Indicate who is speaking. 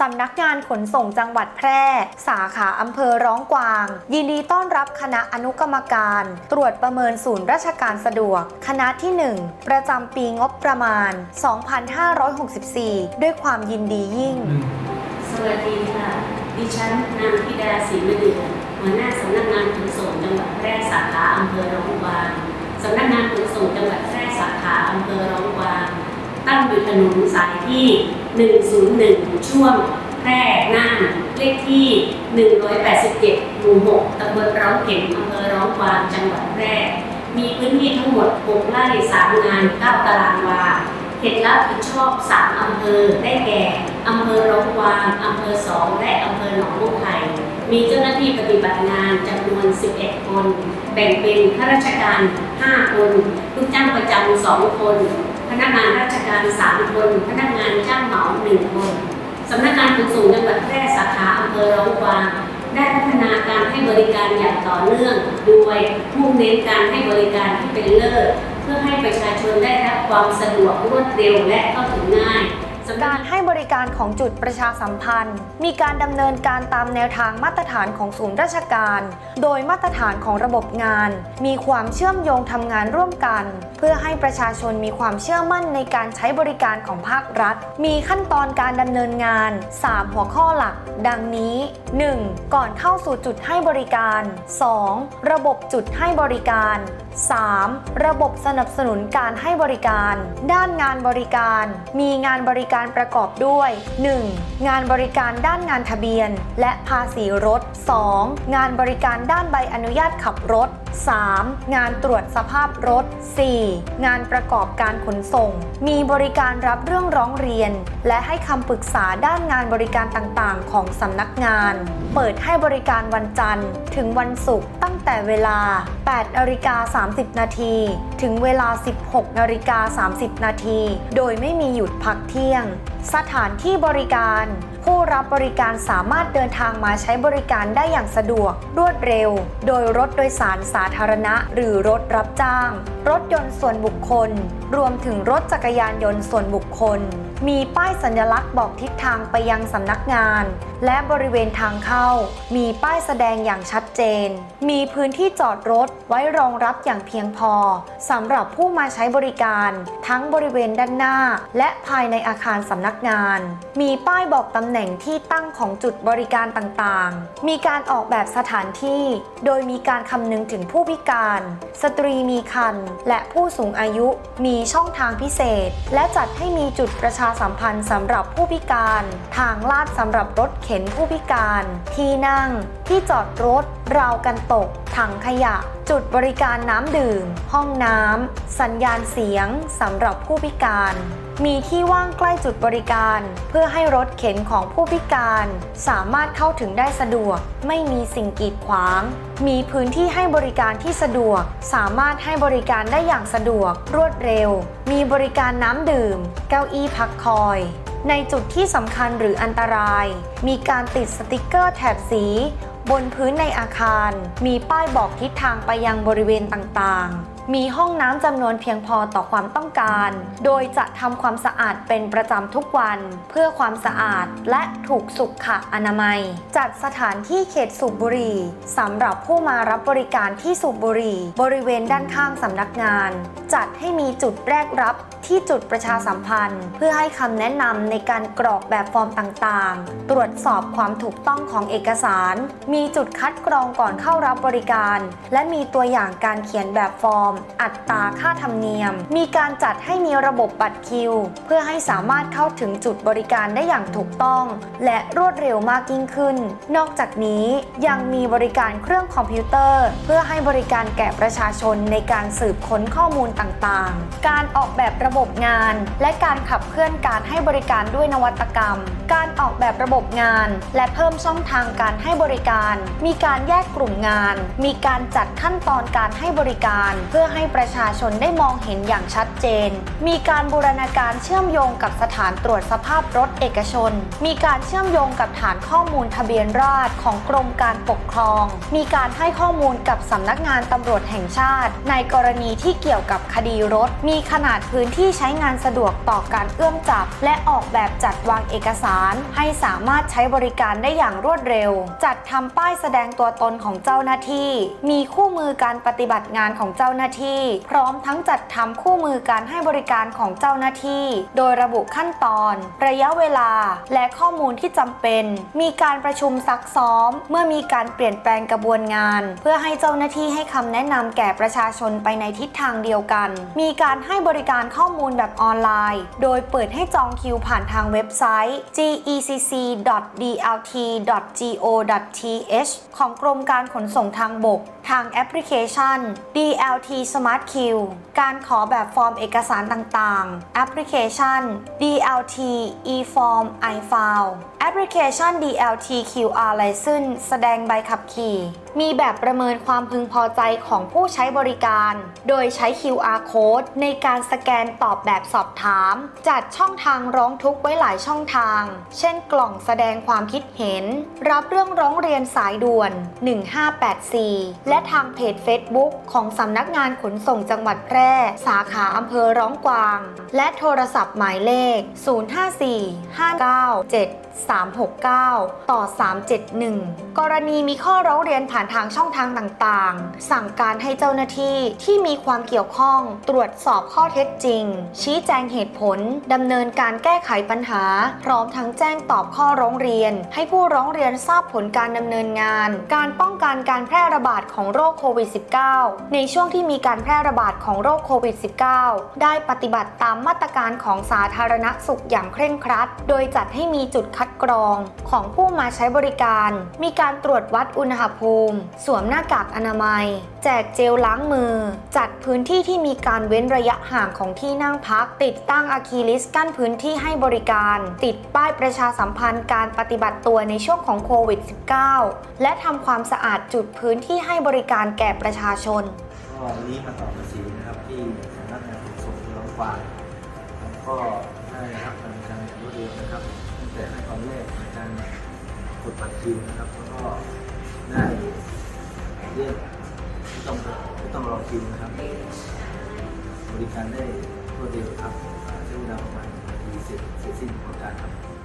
Speaker 1: สำนักงานขนส่งจังหวัดแพร่ สาขาอำเภอร้องกวาง ยินดีต้อนรับคณะอนุกรรมการ ตรวจประเมินศูนย์ราชการสะดวก คณะที่ 1 ประจำปีงบประมาณ 2564 ด้วยความยินดียิ่ง
Speaker 2: สวัสดีค่ะ ดิฉันนางธิดาศรีมะเดือหัวหน้าสำนักงานขนส่งจังหวัดแพร่สาขาอำเภอร้องกวางสำนักงานขนส่งจังหวัดแพร่สาขาอำเภอร้องกวาง ตั้งอยู่ถนนสายที่ 101 ช่วงแพร่น่านเลขที่ 187 หมู่ 6ตำบลร้องเข็มอำเภอร้องกวางจังหวัดแพร่ มีพื้นที่ทั้งหมด 6 ไร่ 3 งาน 9 ตารางวาเขตรับผิดชอบ 3 อำเภอ ได้แก่ อำเภอร้องกวาง อำเภอสองและอำเภอหนองบัวไผ่มีเจ้าหน้าที่ปฏิบัติงานจำนวน 11 คน แบ่งเป็นข้าราชการ 5 คน ลูกจ้างประจำ 2 คน พนักงานราชการ3คน พนักงานจ้างเหมา1คนสำนักงานขนส่งจังหวัดแพร่สาขาอำเภอร้องกวางได้พัฒนาการให้บริการอย่างต่อเนื่อง โดยมุ่งเน้นการให้บริการที่เป็นเลิศ เพื่อให้ประชาชนได้รับความสะดวกรวดเร็วและเข้าถึงง่าย
Speaker 1: การให้บริการของจุดประชาสัมพันธ์ มีการดำเนินการตามแนวทางมาตรฐานของศูนย์ราชการ โดยมาตรฐานของระบบงาน มีความเชื่อมโยงทำงานร่วมกัน เพื่อให้ประชาชนมีความเชื่อมั่นในการใช้บริการของภาครัฐ มีขั้นตอนการดำเนินงาน 3 หัวข้อหลัก ดังนี้ 1. ก่อนเข้าสู่จุดให้บริการ 2. ระบบจุดให้บริการ 3. ระบบสนับสนุนการให้บริการ ด้านงานบริการ มีงานบริการประกอบด้วย 1. งานบริการด้านงานทะเบียน และภาษีรถ 2. งานบริการด้านใบอนุญาตขับรถ 3. งานตรวจสภาพรถ 4. งานประกอบการขนส่ง มีบริการรับเรื่องร้องเรียน และให้คำปรึกษาด้านงานบริการต่างๆ ของสำนักงาน เปิดให้บริการวันจันทร์ ถึงวันศุกร์ตั้งแต่เวลา 8นาฬิกา30 นาที ถึงเวลา 16นาฬิกา30 นาที โดยไม่มีหยุดพักเที่ยง สถานที่บริการ ผู้รับบริการสามารถเดินทางมาใช้บริการได้อย่างสะดวก รวดเร็ว โดยรถโดยสารสาธารณะ หรือรถรับจ้าง รถยนต์ส่วนบุคคล รวมถึงรถจักรยานยนต์ส่วนบุคคล มีป้ายสัญลักษณ์บอกทิศทางไปยังสำนักงาน และบริเวณทางเข้า มีป้ายแสดงอย่างชัดเจน มีพื้นที่จอดรถไว้รองรับอย่างเพียงพอสำหรับผู้มาใช้บริการ ทั้งบริเวณด้านหน้า และภายในอาคารสำนักงาน มีป้ายบอกตำแหน่งแหน่งที่ตั้งของจุดบริการต่างๆ มีการออกแบบสถานที่ โดยมีการคำนึงถึงผู้พิการ สตรีมีครรภ์และผู้สูงอายุมีช่องทางพิเศษ และจัดให้มีจุดประชาสัมพันธ์สำหรับผู้พิการ ทางลาดสำหรับรถเข็นผู้พิการ ที่นั่ง ที่จอดรถ ราวกันตก ถังขยะ จุดบริการน้ำดื่ม ห้องน้ำ สัญญาณเสียงสำหรับผู้พิการ มีที่ว่างใกล้จุดบริการ เพื่อให้รถเข็นของผู้พิการ สามารถเข้าถึงได้สะดวก ไม่มีสิ่งกีดขวาง มีพื้นที่ให้บริการที่สะดวก สามารถให้บริการได้อย่างสะดวก รวดเร็ว มีบริการน้ำดื่ม เก้าอี้พักคอยในจุดที่สำคัญหรืออันตราย มีการติดสติกเกอร์แถบสี บนพื้นในอาคาร มีป้ายบอกทิศทางไปยังบริเวณต่างๆ มีห้องน้ำจำนวนเพียงพอต่อความต้องการ โดยจะทำความสะอาดเป็นประจำทุกวัน เพื่อความสะอาดและถูกสุขอนามัย จัดสถานที่เขตสูบบุหรี่สำหรับผู้มารับบริการที่สูบบุหรี่ บริเวณด้านข้างสำนักงาน จัดให้มีจุดแรกรับ ที่จุดประชาสัมพันธ์ เพื่อให้คำแนะนำในการกรอกแบบฟอร์มต่างๆ ตรวจสอบความถูกต้องของเอกสาร มีจุดคัดกรองก่อนเข้ารับบริการ และมีตัวอย่างการเขียนแบบฟอร์ม อัตราค่าธรรมเนียม มีการจัดให้มีระบบบัตรคิว เพื่อให้สามารถเข้าถึงจุดบริการได้อย่างถูกต้อง และรวดเร็วมากยิ่งขึ้น นอกจากนี้ยังมีบริการเครื่องคอมพิวเตอร์ เพื่อให้บริการแก่ประชาชนในการสืบค้นข้อมูลต่างๆ การออกแบบระบบบบงาน และการขับเคลื่อนการให้บริการด้วยนวัตกรรม การออกแบบระบบงาน และเพิ่มช่องทางการให้บริการ มีการแยกกลุ่มงาน มีการจัดขั้นตอนการให้บริการ เพื่อให้ประชาชนได้มองเห็นอย่างชัดเจน มีการบูรณาการเชื่อมโยงกับสถานตรวจสภาพรถเอกชน มีการเชื่อมโยงกับฐานข้อมูลทะเบียนราษฎรของกรมการปกครอง มีการให้ข้อมูลกับสำนักงานตำรวจแห่งชาติ ในกรณีที่เกี่ยวกับคดีรถ มีขนาดพื้นที่ที่ใช้งานสะดวกต่อการเอื้อมจับ และออกแบบจัดวางเอกสาร ให้สามารถใช้บริการได้อย่างรวดเร็ว จัดทำป้ายแสดงตัวตนของเจ้าหน้าที่ มีคู่มือการปฏิบัติงานของเจ้าหน้าที่ พร้อมทั้งจัดทำคู่มือการให้บริการของเจ้าหน้าที่ โดยระบุขั้นตอน ระยะเวลา และข้อมูลที่จำเป็น มีการประชุมซักซ้อม เมื่อมีการเปลี่ยนแปลงกระบวนงาน เพื่อให้เจ้าหน้าที่ให้คำแนะนำแก่ประชาชนไปในทิศทางเดียวกัน มีการให้บริการข้อมูลมูลแบบออนไลน์ โดยเปิดให้จองคิวผ่านทางเว็บไซต์ gecc.dlt.go.th ของกรมการขนส่งทางบก ทางแอปพลิเคชัน DLT Smart Queue การขอแบบฟอร์มเอกสารต่างๆ แอปพลิเคชัน DLT eForm iFile แอปพลิเคชัน DLT QR License แสดงใบขับขี่ มีแบบประเมินความพึงพอใจของผู้ใช้บริการ โดยใช้ QR Code ในการสแกนตอบแบบสอบถาม จัดช่องทางร้องทุกข์ไว้หลายช่องทาง เช่นกล่องแสดงความคิดเห็น รับเรื่องร้องเรียนสายด่วน 1584 และทางเพจ Facebook ของสำนักงานขนส่งจังหวัดแพร่ สาขาอำเภอร้องกวาง และโทรศัพท์หมายเลข 054 597 369 ต่อ 371 กรณีมีข้อร้องเรียนผ่านทางช่องทางต่างๆ สั่งการให้เจ้าหน้าที่ที่มีความเกี่ยวข้องตรวจสอบข้อเท็จจริง ชี้แจงเหตุผลดำเนินการแก้ไขปัญหา พร้อมทั้งแจ้งตอบข้อร้องเรียน ให้ผู้ร้องเรียนทราบผลการดำเนินงาน การป้องกันการแพร่ระบาดของโรคโควิด -19 ในช่วงที่มีการแพร่ระบาดของโรคโควิด -19 ได้ปฏิบัติตามมาตรการของสาธารณสุขอย่างเคร่งครัด โดยจัดให้มีจุดคัดกรองของผู้มาใช้บริการ มีการตรวจวัดอุณหภูมิสวมหน้ากากอนามัย แจกเจลล้างมือ จัดพื้นที่ที่มีการเว้นระยะห่างของที่นั่งพัก ติดตั้งอะคริลิสกั้นพื้นที่ให้บริการ ติดป้ายประชาสัมพันธ์การปฏิบัติตัวในช่วงของโควิด -19 และทำความสะอาดจุดพื้นที่ให้บริการแก่ประชาชน
Speaker 3: ก็วันนี้มาต่อภาษีนะครับที่สำนักงานขนส่งจังหวัดลำปางแล้วก็ได้รับการบริการอย่งรวดเร็วนะครับตั้งแต่ขั้นตอนแรกในการกดบัตรคิวนะครับแล้วก็ เรียกไม่ต้องไม่ต้องรอคิวนะครับ บริการได้รวดเร็วครับใช้เวลาประมาณ20เสร็จสิ้นของการครับ